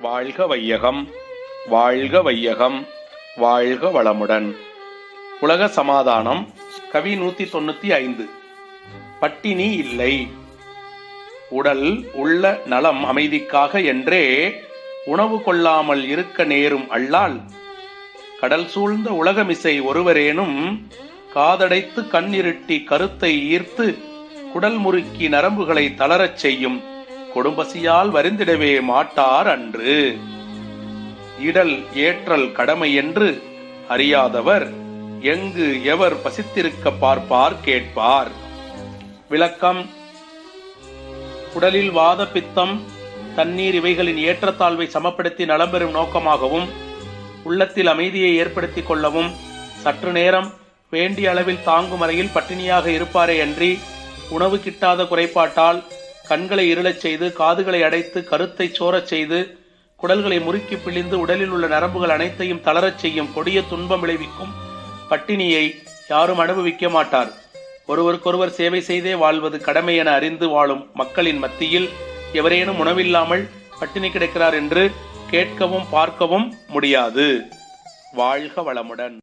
வாழ்க வையகம் வாழ்க வையகம் வாழ்க வளமுடன். உலக சமாதானம் கவி நூத்தி தொண்ணூத்தி ஐந்து. பட்டினி இல்லை. உடல் உள்ள நலம் அமைதிக்காக என்றே உணவு கொள்ளாமல் இருக்க நேரும் அல்லால் கடல் சூழ்ந்த உலகமிசை ஒருவரேனும் காதடைத்து கண்ணிருட்டி கருத்தை ஈர்த்து குடல் முறுக்கி நரம்புகளை தளரச் செய்யும் கொடும்பசியால் வருந்திடவே மாட்டார் அன்று. இடல் ஏற்றல் கடமை என்று அறியாதவர் எங்கு எவர் பசித்திருக்க பார்ப்பார் கேட்பார். விளக்கம் உடலில் வாத பித்தம் தண்ணீர் இவைகளின் ஏற்றத்தாழ்வை சமப்படுத்தி நலம் பெறும் நோக்கமாகவும் உள்ளத்தில் அமைதியை ஏற்படுத்திக் கொள்ளவும் சற்று நேரம் வேண்டிய அளவில் தாங்கும் வரையில் பட்டினியாக இருப்பாரே அன்றி உணவு கிட்டாத குறைபாட்டால் கண்களை இருளச் செய்து காதுகளை அடைத்து கருத்தை சோரச் செய்து குடல்களை முறுக்கி பிழிந்து உடலில் உள்ள நரம்புகள் அனைத்தையும் தளரச் செய்யும் கொடிய துன்பம் விளைவிக்கும் பட்டினியை யாரும் அனுபவிக்க மாட்டார். ஒருவருக்கொருவர் சேவை செய்தே வாழ்வது கடமை என அறிந்து வாழும் மக்களின் மத்தியில் எவரேனும் உணவில்லாமல் பட்டினி கிடக்கிறார் என்று கேட்கவும் பார்க்கவும் முடியாது. வாழ்க வளமுடன்.